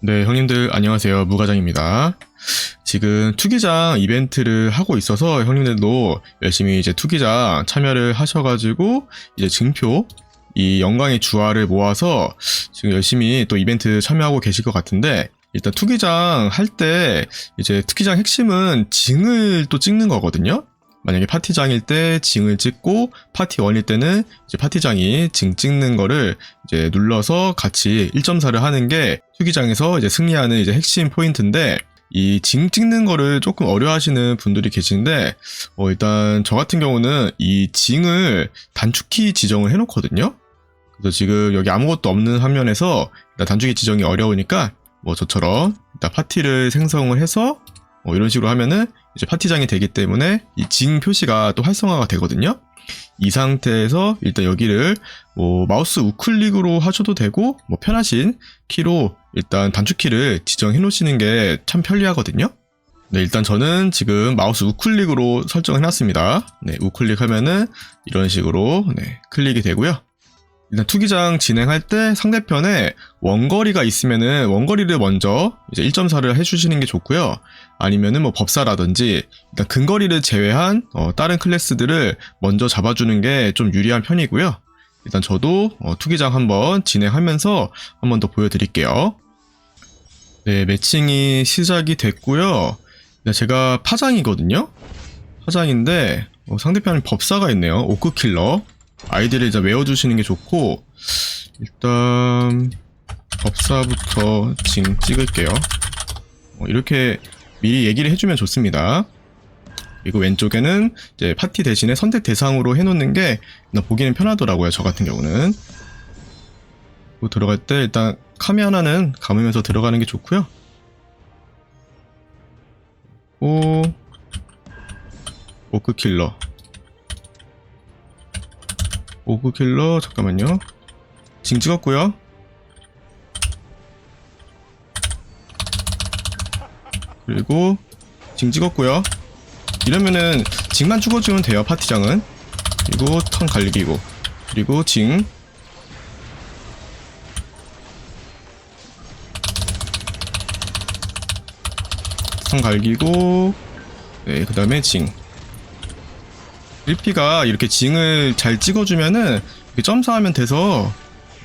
네, 형님들 안녕하세요. 무과장입니다. 지금 투기장 이벤트를 하고 있어서 형님들도 열심히 이제 투기장 참여를 하셔가지고 이제 증표 이 영광의 주화를 모아서 지금 열심히 또 이벤트 참여하고 계실 것 같은데 일단 투기장 할 때 이제 투기장 핵심은 징을 또 찍는 거거든요. 만약에 파티장일 때 징을 찍고 파티 원일 때는 이제 파티장이 징 찍는 거를 이제 눌러서 같이 1.4를 하는 게 투기장에서 이제 승리하는 이제 핵심 포인트인데 이 징 찍는 거를 조금 어려워하시는 분들이 계신데 어 일단 저 같은 경우는 이 징을 단축키 지정을 해놓거든요. 그래서 지금 여기 아무것도 없는 화면에서 단축키 지정이 어려우니까 뭐 저처럼 일단 파티를 생성을 해서 뭐 이런 식으로 하면은 이제 파티장이 되기 때문에 이 징 표시가 또 활성화가 되거든요. 이 상태에서 일단 여기를 뭐 마우스 우클릭으로 하셔도 되고 뭐 편하신 키로 일단 단축키를 지정해 놓으시는 게 참 편리하거든요. 네, 일단 저는 지금 마우스 우클릭으로 설정해 놨습니다. 네, 우클릭 하면은 이런 식으로 네, 클릭이 되고요. 일단 투기장 진행할 때 상대편에 원거리가 있으면은 원거리를 먼저 이제 1.4를 해주시는 게 좋고요. 아니면은 뭐 법사라든지 일단 근거리를 제외한 어, 다른 클래스들을 먼저 잡아주는 게 좀 유리한 편이고요. 일단 저도 어, 투기장 한번 진행하면서 한번 더 보여드릴게요. 네, 매칭이 시작이 됐고요. 네, 제가 파장이거든요. 파장인데 어, 상대편에 법사가 있네요. 오크킬러. 아이디를 이제 외워주시는 게 좋고 일단 법사부터 징 찍을게요. 어, 이렇게 미리 얘기를 해주면 좋습니다. 그리고 왼쪽에는 이제 파티 대신에 선택 대상으로 해놓는 게 보기는 편하더라고요. 저 같은 경우는. 들어갈 때 일단 카메 하나는 감으면서 들어가는 게 좋고요. 오 오크 킬러 오크킬러 잠깐만요. 징 찍었고요. 그리고 징 찍었고요. 이러면은 징만 죽어주면 돼요 파티장은. 그리고 턴 갈기고 그리고 징. 턴 갈기고 네 그 다음에 징. 1P가 이렇게 징을 잘 찍어주면은 점사하면 돼서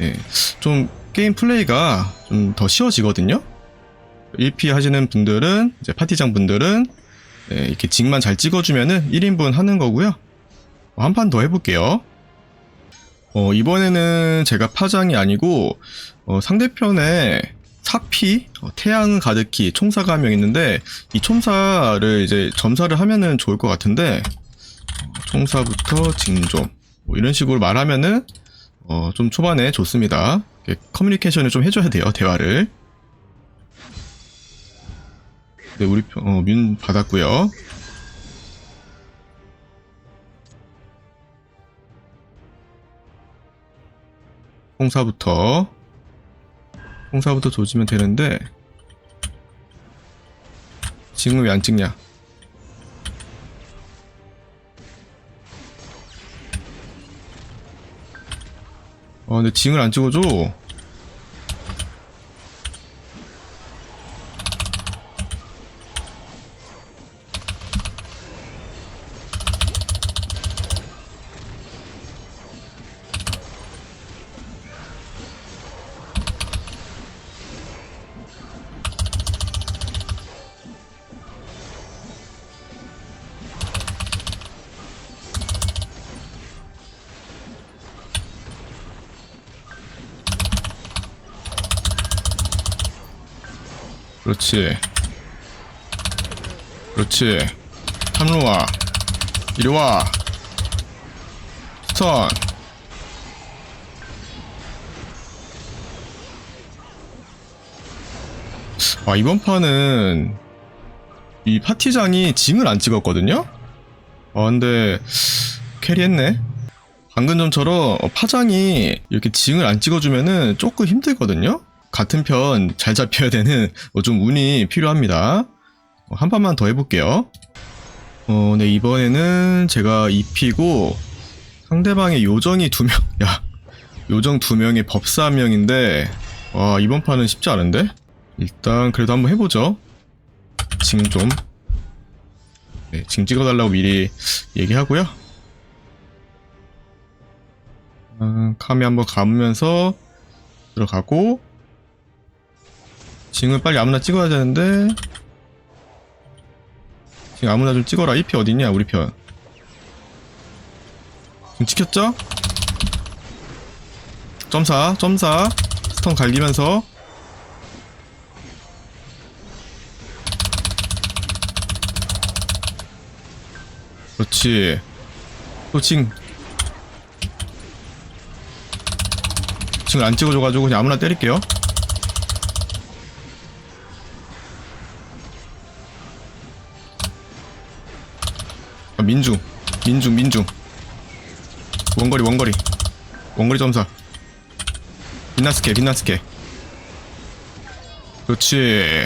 예, 좀 게임 플레이가 좀 더 쉬워지거든요. 1P 하시는 분들은 이제 파티장 분들은 예, 이렇게 징만 잘 찍어주면은 1인분 하는 거고요. 한 판 더 해볼게요. 어, 이번에는 제가 파장이 아니고 어, 상대편에 사피 어, 태양 가득히 총사가 한 명 있는데 이 총사를 이제 점사를 하면은 좋을 것 같은데 총사부터 징좀 뭐 이런 식으로 말하면은 어, 좀 초반에 좋습니다. 이렇게 커뮤니케이션을 좀 해줘야 돼요 대화를. 네 우리 편- 어, 뮨 받았고요. 홍사부터 홍사부터 조지면 되는데 지금 왜 안 찍냐? 어, 근데 징을 안 찍어줘. 그렇지. 그렇지. 탐로 와. 이리 와. 스턴. 아, 이번 판은 이 파티장이 징을 안 찍었거든요? 아, 근데 캐리했네. 방금 전처럼 어, 파장이 이렇게 징을 안 찍어주면은 조금 힘들거든요? 같은 편 잘 잡혀야 되는 어, 좀 운이 필요합니다. 어, 한 판만 더 해볼게요. 어, 네, 이번에는 제가 2피고 상대방의 요정이 두 명, 야, 요정 두 명에 법사 한 명인데, 와, 이번 판은 쉽지 않은데? 일단 그래도 한번 해보죠. 징 좀. 네, 징 찍어달라고 미리 얘기하고요. 아, 카메 한번 감으면서 들어가고 징을 빨리 아무나 찍어야 되는데 징 아무나 좀 찍어라. 이 피 어딨냐 우리 편. 징 찍혔죠? 점사, 점사, 스턴 갈기면서 그렇지. 또 징. 징을 안 찍어줘가지고 그냥 아무나 때릴게요. 아, 민중. 민중, 민중. 원거리, 원거리. 원거리 점사. 빛나스케, 빛나스케. 그렇지.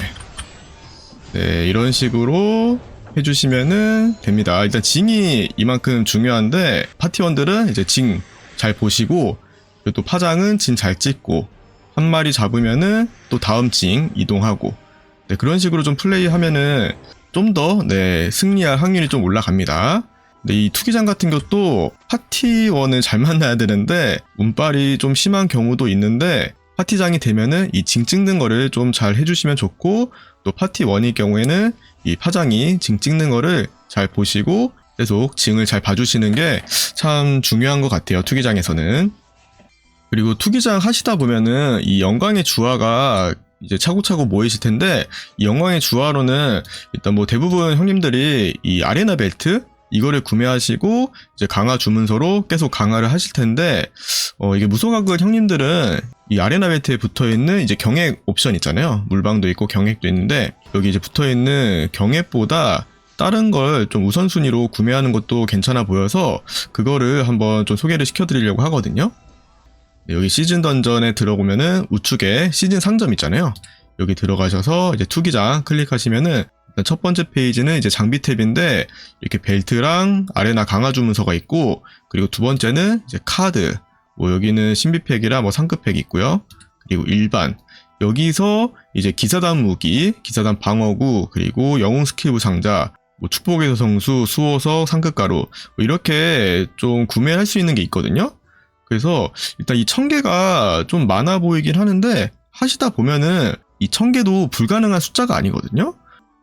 네, 이런 식으로 해주시면은 됩니다. 일단 징이 이만큼 중요한데 파티원들은 이제 징 잘 보시고 그리고 또 파장은 징잘 찍고 한 마리 잡으면은 또 다음 징 이동하고 네, 그런 식으로 좀 플레이하면은 좀 더 네, 승리할 확률이 좀 올라갑니다. 근데 이 투기장 같은 것도 파티원을 잘 만나야 되는데 운빨이 좀 심한 경우도 있는데 파티장이 되면은 이 징 찍는 거를 좀 잘 해주시면 좋고 또 파티원일 경우에는 이 파장이 징 찍는 거를 잘 보시고 계속 징을 잘 봐주시는 게 참 중요한 것 같아요 투기장에서는 그리고 투기장 하시다 보면은 이 영광의 주화가 이제 차고차고 모이실 텐데 이 영광의 주화로는 일단 뭐 대부분 형님들이 이 아레나 벨트 이거를 구매하시고 이제 강화 주문서로 계속 강화를 하실 텐데 어 이게 무소각을 형님들은 이 아레나 벨트에 붙어 있는 이제 경액 옵션 있잖아요. 물방도 있고 경액도 있는데 여기 이제 붙어 있는 경액보다 다른 걸 좀 우선순위로 구매하는 것도 괜찮아 보여서 그거를 한번 좀 소개를 시켜드리려고 하거든요. 네, 여기 시즌 던전에 들어오면은 우측에 시즌 상점 있잖아요. 여기 들어가셔서 이제 투기장 클릭하시면은 첫 번째 페이지는 이제 장비 탭인데 이렇게 벨트랑 아레나 강화 주문서가 있고 그리고 두 번째는 이제 카드 뭐 여기는 신비팩이라 뭐 상급팩이 있고요. 그리고 일반 여기서 이제 기사단 무기, 기사단 방어구, 그리고 영웅 스킬부 상자, 뭐 축복의 성수, 수호석, 상급 가루 뭐 이렇게 좀 구매할 수 있는 게 있거든요. 그래서 일단 이천 개가 좀 많아 보이긴 하는데 하시다 보면은 이천 개도 불가능한 숫자가 아니거든요.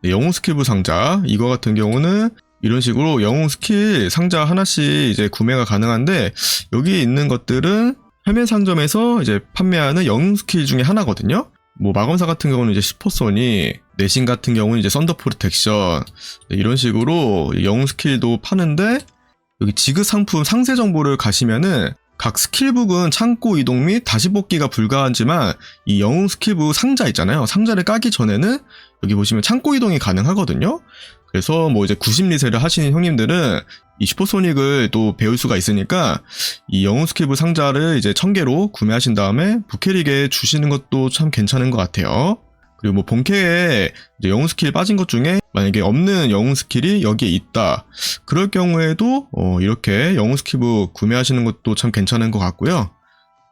네, 영웅 스킬부 상자 이거 같은 경우는 이런 식으로 영웅 스킬 상자 하나씩 이제 구매가 가능한데 여기 있는 것들은 해면 상점에서 이제 판매하는 영웅 스킬 중에 하나거든요. 뭐 마검사 같은 경우는 이제 슈퍼소니, 내신 같은 경우는 이제 썬더 프로텍션 네, 이런 식으로 영웅 스킬도 파는데 여기 지그 상품 상세 정보를 가시면은 각 스킬북은 창고 이동 및 다시 복귀가 불가하지만 이 영웅 스킬북 상자 있잖아요. 상자를 까기 전에는 여기 보시면 창고 이동이 가능하거든요. 그래서 뭐 이제 90리세를 하시는 형님들은 이 슈퍼소닉을 또 배울 수가 있으니까 이 영웅 스킬북 상자를 이제 1000개로 구매하신 다음에 부캐릭에 주시는 것도 참 괜찮은 것 같아요. 그리고 뭐 본캐에 영웅 스킬 빠진 것 중에 만약에 없는 영웅 스킬이 여기에 있다. 그럴 경우에도 어, 이렇게 영웅 스킬북 구매하시는 것도 참 괜찮은 것 같고요.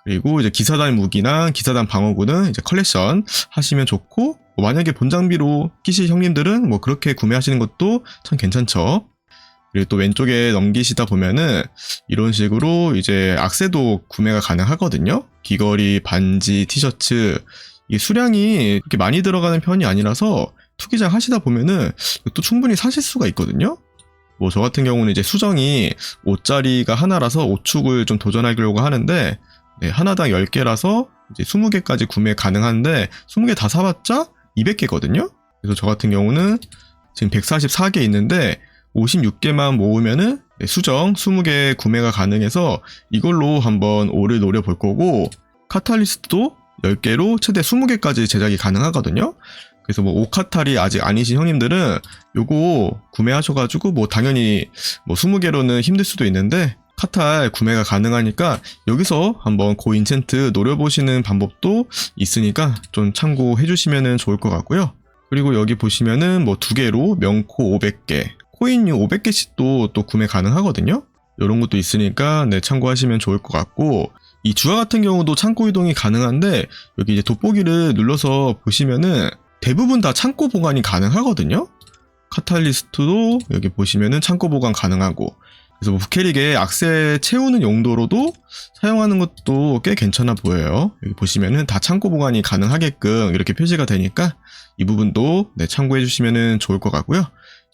그리고 이제 기사단 무기나 기사단 방어구는 이제 컬렉션 하시면 좋고 뭐 만약에 본장비로 끼실 형님들은 뭐 그렇게 구매하시는 것도 참 괜찮죠. 그리고 또 왼쪽에 넘기시다 보면은 이런 식으로 이제 악세도 구매가 가능하거든요. 귀걸이, 반지, 티셔츠 이 수량이 그렇게 많이 들어가는 편이 아니라서 투기장 하시다 보면은 또 충분히 사실 수가 있거든요. 뭐 저 같은 경우는 이제 수정이 5짜리가 하나라서 5축을 좀 도전하려고 하는데 네, 하나당 10개라서 이제 20개까지 구매 가능한데 20개 다 사봤자 200개거든요. 그래서 저 같은 경우는 지금 144개 있는데 56개만 모으면은 네, 수정 20개 구매가 가능해서 이걸로 한번 오를 노려볼 거고 카탈리스트도 10개로 최대 20개까지 제작이 가능하거든요. 그래서 뭐 오카탈이 아직 아니신 형님들은 요거 구매하셔가지고 뭐 당연히 뭐 20개로는 힘들 수도 있는데 카탈 구매가 가능하니까 여기서 한번 고인챈트 노려보시는 방법도 있으니까 좀 참고해 주시면 좋을 것 같고요. 그리고 여기 보시면은 뭐 두 개로 명코 500개, 코인류 500개씩도 또 구매 가능하거든요. 이런 것도 있으니까 네 참고하시면 좋을 것 같고 이 주화 같은 경우도 창고 이동이 가능한데 여기 이제 돋보기를 눌러서 보시면은 대부분 다 창고 보관이 가능하거든요. 카탈리스트도 여기 보시면은 창고 보관 가능하고 그래서 뭐 부캐릭에 악세 채우는 용도로도 사용하는 것도 꽤 괜찮아 보여요. 여기 보시면은 다 창고 보관이 가능하게끔 이렇게 표시가 되니까 이 부분도 네, 참고해 주시면은 좋을 것 같고요.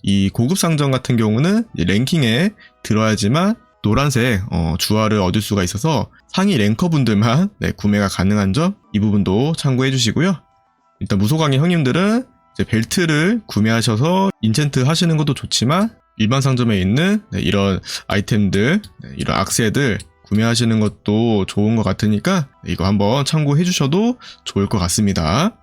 이 고급 상점 같은 경우는 랭킹에 들어야지만 노란색 어, 주화를 얻을 수가 있어서 상위 랭커분들만 네, 구매가 가능한 점 이 부분도 참고해 주시고요. 일단 무소강의 형님들은 벨트를 구매하셔서 인챈트 하시는 것도 좋지만 일반 상점에 있는 네, 이런 아이템들, 네, 이런 악세들 구매하시는 것도 좋은 것 같으니까 이거 한번 참고해 주셔도 좋을 것 같습니다.